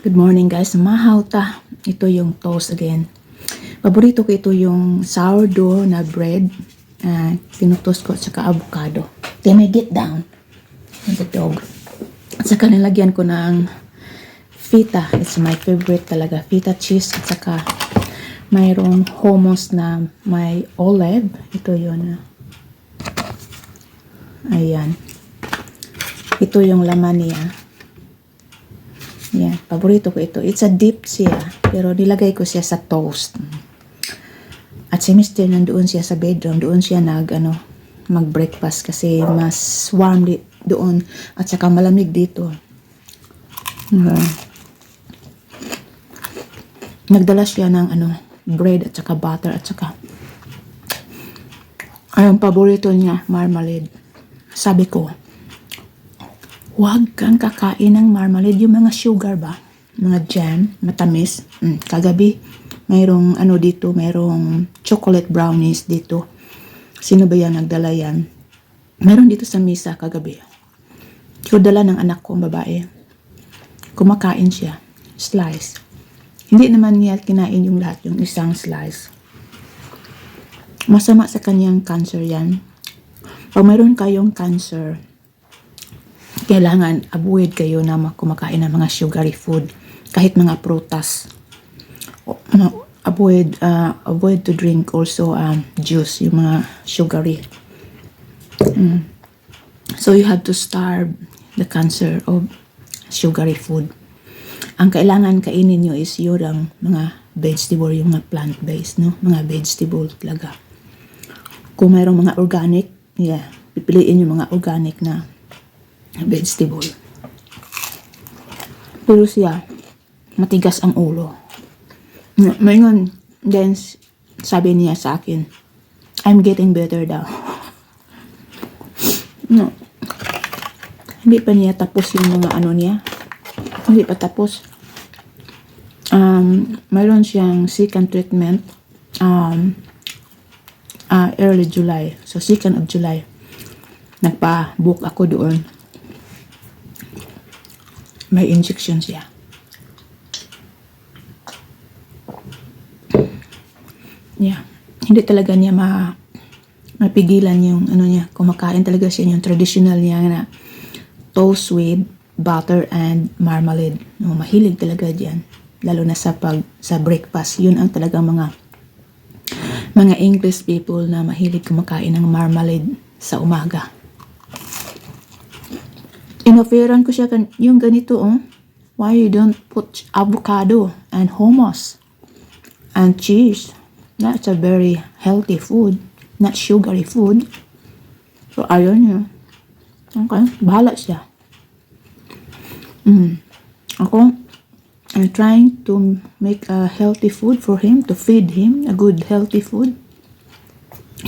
Good morning guys. Mahaw ta. Ito yung toast again. Paborito ko ito yung sourdough na bread. Uh, tinutoast ko at saka avocado. Then I get down with the dog. At saka nilagyan ko ng feta. It's my favorite talaga. Feta cheese at saka mayroong hummus na may olive. Ito yun. Ayan. Ito yung laman niya. Yan, paborito ko ito. It's a dip siya, pero nilagay ko siya sa toast. At si Mr. nandoon siya sa bedroom, doon siya nag, ano, mag-breakfast kasi mas warm di, doon at saka malamig dito. Okay. Nagdala siya ng ano, bread at saka butter at saka ang paborito niya, marmalade. Sabi ko, Huwag kang kakain ng marmalade, yung mga sugar ba? Mga jam, matamis. Mm, kagabi, mayroong ano dito, mayroong chocolate brownies dito. Sino ba yan nagdala yan? Meron dito sa misa kagabi. Ko dala ng anak ko, babae. Kumakain siya. Slice. Hindi naman niya kinain yung lahat, yung isang slice. Masama sa kanyang cancer yan. Pag mayroon kayong cancer, kailangan avoid kayo na ma- kumakain ng mga sugary food kahit mga prutas. O, avoid uh, avoid to drink also um, juice yung mga sugary. Mm. so you have to starve the cancer of sugary food. Ang kailangan kainin nyo is yung mga vegetable yung mga plant based no? Mga vegetable talaga. Kung mayroong mga organic yeah pipiliin yung mga organic na vegetable. Pero siya, matigas ang ulo. Ngayon, then, sabi niya sa akin, I'm getting better daw. No. Hindi pa niya tapos yung mga ano niya. Hindi pa tapos. Um, mayroon siyang second treatment um, uh, early July. So, 2nd of July. Nagpa-book ako doon may injection siya. Yeah. Hindi talaga niya ma mapigilan yung ano niya, kumakain talaga siya yung traditional niya na toast with butter and marmalade. No, mahilig talaga diyan. Lalo na sa pag sa breakfast, yun ang talagang mga mga English people na mahilig kumakain ng marmalade sa umaga inoferan ko siya kan yung ganito oh. Why you don't put avocado and hummus and cheese? That's a very healthy food not sugary food. So ayun niya. Okay bahala siya. Mm. ako I'm trying to make a healthy food for him to feed him a good healthy food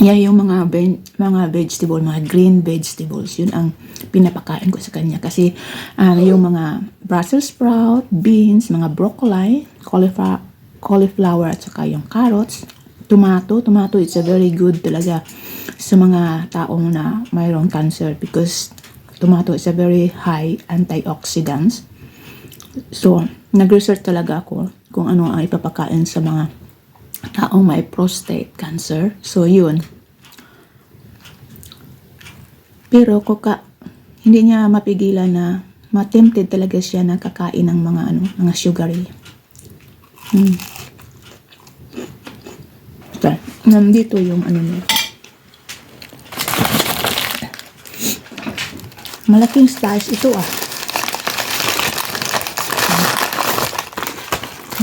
yan yung mga ben, mga vegetable, mga green vegetables, yun ang pinapakain ko sa kanya. Kasi ah, yung mga Brussels sprout, beans, mga broccoli, cauliflower, cauliflower at saka yung carrots, tomato. Tomato it's a very good talaga sa mga taong na mayroong cancer because tomato is a very high antioxidants. So, nag-research talaga ako kung ano ang ipapakain sa mga taong may prostate cancer. So, yun. Pero kuka, hindi niya mapigilan na matempted talaga siya na kakain ng mga ano, mga sugary. Hmm. Okay. Nandito yung ano niya. Malaking slice ito ah.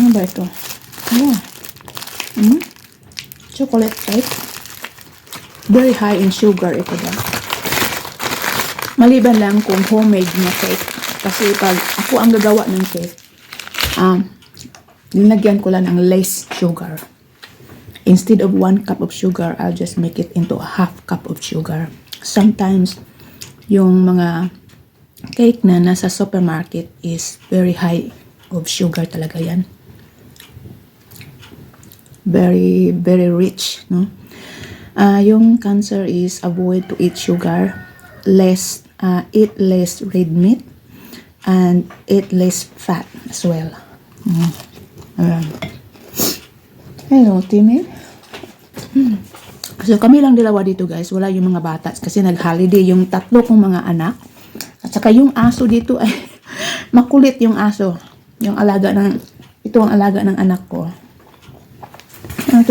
Ano ba ito? Ano? Hmm? Chocolate cake. Very high in sugar ito ba? Maliban lang kung homemade na cake. Kasi pag ako ang gagawa ng cake, um, linagyan ko lang ng less sugar. Instead of one cup of sugar, I'll just make it into a half cup of sugar. Sometimes, yung mga cake na nasa supermarket is very high of sugar talaga yan very very rich no Ah, yung cancer is avoid to eat sugar less uh, eat less red meat and eat less fat as well. Mm. Ayan. Hello, Timmy. Hmm. So kami lang dalawa dito guys, wala yung mga bata kasi nag-holiday yung tatlo kong mga anak. At saka yung aso dito ay makulit yung aso. Yung alaga ng, ito ang alaga ng anak ko.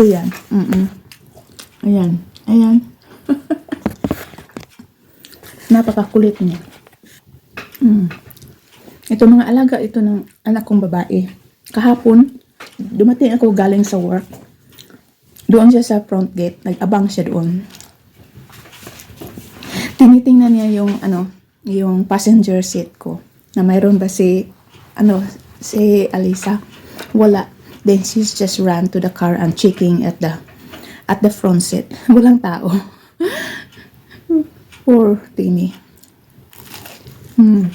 Ano to yan? Mm Ayan. Ayan. Napakakulit niya. Mm. Ito mga alaga ito ng anak kong babae. Kahapon, dumating ako galing sa work. Doon siya sa front gate. Nag-abang siya doon. Tinitingnan niya yung ano, yung passenger seat ko. Na mayroon ba si ano, si Alisa? Wala. Then she's just ran to the car and checking at the at the front seat. Walang tao. Poor Timmy. Hmm.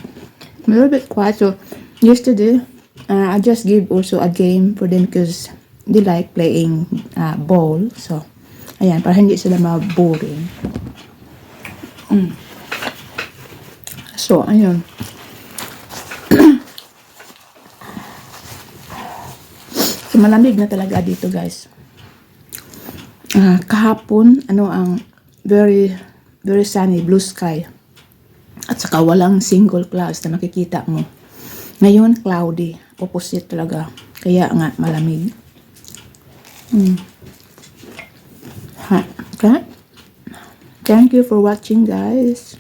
A little bit quiet. So yesterday, uh, I just gave also a game for them because they like playing uh, ball. So, ayan, para hindi sila ma-boring. Mm. So, ayun. Malamig na talaga dito, guys. Ah, kahapon, ano ang very, very sunny, blue sky. At saka walang single clouds na makikita mo. Ngayon, cloudy. Opposite talaga. Kaya nga, malamig. Mm. Ha, okay? Thank you for watching, guys.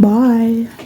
Bye.